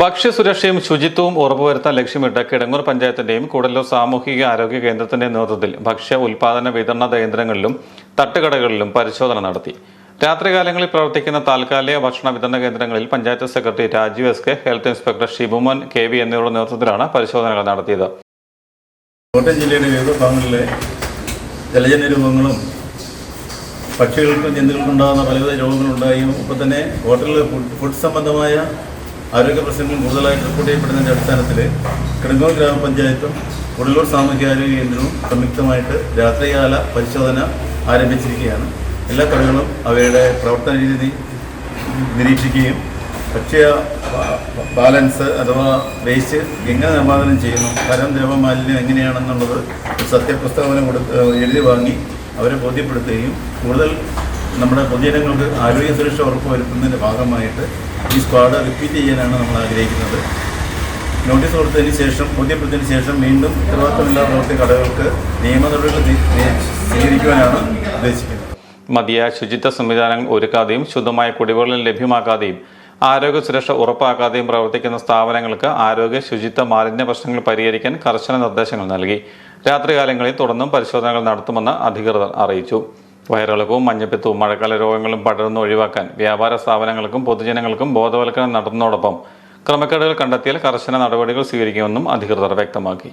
ഭക്ഷ്യസുരക്ഷയും ശുചിത്വവും ഉറപ്പുവരുത്താൻ ലക്ഷ്യമിട്ട് കിടങ്ങൂർ പഞ്ചായത്തിന്റെയും കൂടല്ലൂർ സാമൂഹിക ആരോഗ്യ കേന്ദ്രത്തിന്റെയും നേതൃത്വത്തിൽ ഭക്ഷ്യ ഉൽപാദന വിതരണ കേന്ദ്രങ്ങളിലും തട്ടുകടകളിലും പരിശോധന നടത്തി. രാത്രികാലങ്ങളിൽ പ്രവർത്തിക്കുന്ന താൽക്കാലിക ഭക്ഷണ വിതരണ കേന്ദ്രങ്ങളിൽ panchayat secretary Rajeev S K health inspector Shibumon K V എന്നിവരുടെ നേതൃത്വത്തിലാണ് പരിശോധനകൾ നടത്തിയത്. കോട്ടയം ജില്ലയുടെ വിവിധ ഭാഗങ്ങളിലെ ജലജന്യ രോഗങ്ങളും പക്ഷികൾക്കും പലവിധ രോഗങ്ങളുണ്ടായും. ഒപ്പം തന്നെ ഹോട്ടലിൽ ഫുഡ് സംബന്ധമായ ആരോഗ്യ പ്രശ്നങ്ങൾ കൂടുതലായിട്ട് റിപ്പോർട്ട് ചെയ്യപ്പെടുന്നതിന്റെ അടിസ്ഥാനത്തിൽ കിടങ്ങൂർ ഗ്രാമപഞ്ചായത്തും കുടലൂർ സാമൂഹ്യാരോഗ്യ കേന്ദ്രവും സംയുക്തമായിട്ട് രാത്രികാല പരിശോധന ആരംഭിച്ചിരിക്കുകയാണ്. എല്ലാ കടകളും അവയുടെ പ്രവർത്തന രീതി നിരീക്ഷിക്കുകയും ഭക്ഷ്യ ബാലൻസ് അഥവാ വേസ്റ്റ് എങ്ങനെ നിർമ്മാർജനം ചെയ്യുന്നു കരം ദ്രവമാലിന്യം എങ്ങനെയാണെന്നുള്ളത് സത്യപ്രസ്താവന കൊടുത്ത് എഴുതി വാങ്ങി അവരെ ബോധ്യപ്പെടുത്തുകയും കൂടുതൽ നമ്മുടെ പൊതുജനങ്ങൾക്ക് ആരോഗ്യ സുരക്ഷ ഉറപ്പുവരുത്തുന്നതിന്റെ ഭാഗമായിട്ട് ഈ സ്ക്വാഡ് റിപ്പീറ്റ് ചെയ്യാനാണ് നമ്മൾ ആഗ്രഹിക്കുന്നത്. നോട്ടീസ് കൊടുത്തതിന് ശേഷം ബോധ്യപ്പെടുത്തിയതിന് ശേഷം വീണ്ടും ഉത്തരവാദിത്തമില്ലാതെ പ്രവർത്തി കടകൾക്ക് നിയമ നടപടികൾ സ്വീ- സ്വീകരിക്കുവാനാണ് ഉദ്ദേശിക്കുന്നത്. മതിയായ ശുചിത്വ സംവിധാനങ്ങൾ ഒരുക്കാതെയും ശുദ്ധമായ കുടിവെള്ളം ലഭ്യമാക്കാതെയും ആരോഗ്യ സുരക്ഷ ഉറപ്പാക്കാതെയും പ്രവർത്തിക്കുന്ന സ്ഥാപനങ്ങൾക്ക് ആരോഗ്യ ശുചിത്വ മാലിന്യ പ്രശ്നങ്ങൾ പരിഹരിക്കാൻ കർശന നിർദ്ദേശങ്ങൾ നൽകി. രാത്രികാലങ്ങളിൽ തുടർന്നും പരിശോധനകൾ നടത്തുമെന്ന് അധികൃതർ അറിയിച്ചു. വയറിളക്കവും മഞ്ഞപ്പിത്തവും മഴക്കാല രോഗങ്ങളും പടരുന്ന ഒഴിവാക്കാൻ വ്യാപാര സ്ഥാപനങ്ങൾക്കും പൊതുജനങ്ങൾക്കും ബോധവൽക്കരണം നടത്തുന്നതോടൊപ്പം ക്രമക്കേടുകൾ കണ്ടെത്തിയാൽ കർശന നടപടികൾ സ്വീകരിക്കുമെന്നും അധികൃതർ വ്യക്തമാക്കി.